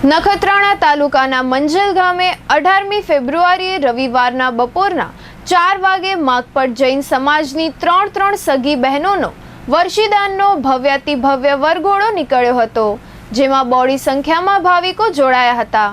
નખત્રાણા તાલુકાના મંજલ ગામે અઢારમી ફેબ્રુઆરીએ રવિવારના બપોરના ચાર વાગે માગપટ જૈન સમાજની ત્રણ ત્રણ સગી બહેનોનો વર્ષીદાનનો ભવ્યાતિ ભવ્ય વરઘોડો નીકળ્યો હતો, જેમાં બોડી સંખ્યામાં ભાવિકો જોડાયા હતા.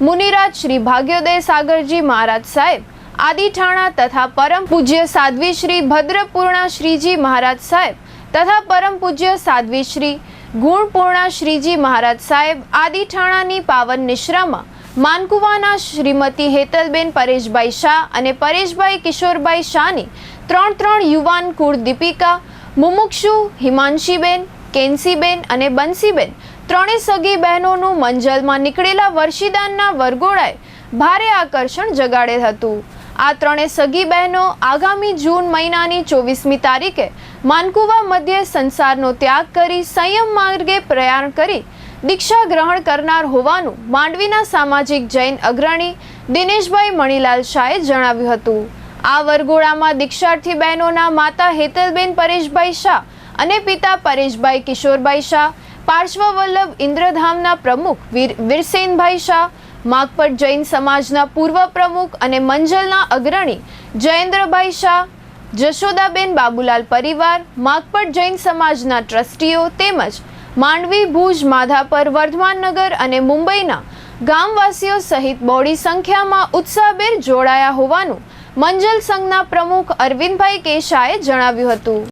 મુનિરાજ શ્રી ભાગ્યોદય સાગરજી મહારાજ સાહેબ આદિઠાણા તથા પરમ પૂજ્ય સાધ્વી શ્રી ભદ્રપૂર્ણા શ્રીજી મહારાજ સાહેબ તથા પરમ પૂજ્ય સાધ્વી શ્રી ગુણપૂર્ણા શ્રીજી મહારાજ સાહેબ આદિઠાણાની પાવન નિશ્રામાં માનકુવાના શ્રીમતી હેતલબેન પરેશભાઈ શાહ અને પરેશભાઈ કિશોરભાઈ શાહની ત્રણ ત્રણ યુવાન કુળ દીપિકા, મુમુક્ષુ, હિમાંશીબેન, કેન્સીબેન અને બંસીબેન ત્રણે સગી બહેનોનું મંજલમાં નીકળેલા વર્ષીદાનના વરઘોડાએ ભારે આકર્ષણ જગાડેલ હતું. આ ત્રણે સગી બહેનો આગામી જૂન મહિનાની ચોવીસમી તારીખે માનકુવા મધ્યે સંસારનો ત્યાગ કરી સંયમ માર્ગે પ્રયાણ કરી દીક્ષા ગ્રહણ કરનાર હોવાનું માંડવીના સામાજિક જૈન અગ્રણી દિનેશભાઈ મણીલાલ શાહે જણાવ્યું હતું. આ વરઘોડામાં દીક્ષાર્થી બહેનોના માતા હેતલબેન પરેશભાઈ શાહ અને પિતા પરેશભાઈ કિશોરભાઈ શાહ, પાર્શ્વવલ્લભ ઇન્દ્રધામના પ્રમુખ વીર વીરસેનભાઈ શાહ માગપટ જૈન સમાજના પૂર્વ પ્રમુખ અને મંજલના અગ્રણી જયેન્દ્રભાઈ શાહ, જશોદાબેન બાબુલાલ પરિવાર, માગપટ જૈન સમાજના ટ્રસ્ટીઓ તેમજ માંડવી ભુજ, માધાપર વર્ધમાનનગર અને મુંબઈના ગામવાસીઓ સહિત બોડી સંખ્યામાં ઉત્સાહભેર જોડાયા હોવાનું મંજલ સંઘના પ્રમુખ અરવિંદભાઈ કેશાએ જણાવ્યું હતું.